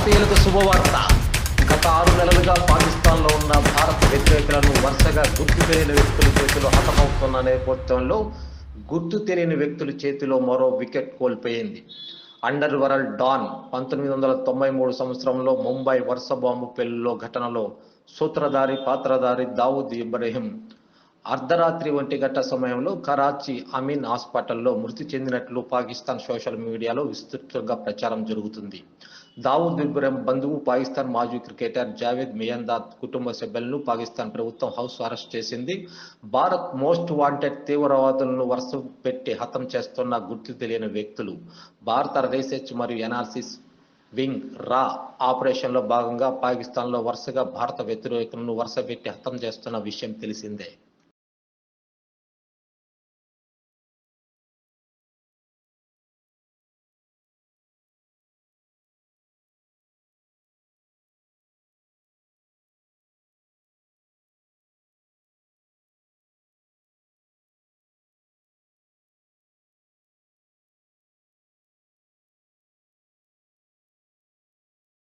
భారతీయులకు శుభవార్త. గత ఆరు నెలలుగా పాకిస్తాన్లో ఉన్న భారత వ్యతిరేకులను వరుసగా గుర్తు తెలియని వ్యక్తుల చేతిలో హతమవుతున్న నేపథ్యంలో గుర్తు తెలియని వ్యక్తుల చేతిలో మరో వికెట్ కోల్పోయింది. అండర్ వరల్డ్ డాన్ పంతొమ్మిది వందల తొంభై మూడు సంవత్సరంలో ముంబై వరుస బాంబు పెళ్ళిలో ఘటనలో సూత్రధారి పాత్రధారి దావూద్ ఇబ్రహీం అర్ధరాత్రి ఒంటి గంట సమయంలో కరాచీ అమీన్ హాస్పిటల్లో మృతి చెందినట్లు పాకిస్తాన్ సోషల్ మీడియాలో విస్తృతంగా ప్రచారం జరుగుతుంది. దావూద్ ఇబ్రహీం బంధువు పాకిస్తాన్ మాజీ క్రికెటర్ జావేద్ మియందాద్ కుటుంబ సభ్యులను పాకిస్తాన్ ప్రభుత్వం హౌస్ అరెస్ట్ చేసింది. భారత్ మోస్ట్ వాంటెడ్ తీవ్రవాదులను వరుస పెట్టి హతం చేస్తున్న గుర్తు తెలియని వ్యక్తులు. భారత రీసెర్చ్ మరియు ఎనాలిసిస్ వింగ్ రా ఆపరేషన్లో భాగంగా పాకిస్తాన్లో వరుసగా భారత వ్యతిరేకులను వరుస పెట్టి హతం చేస్తున్న విషయం తెలిసిందే.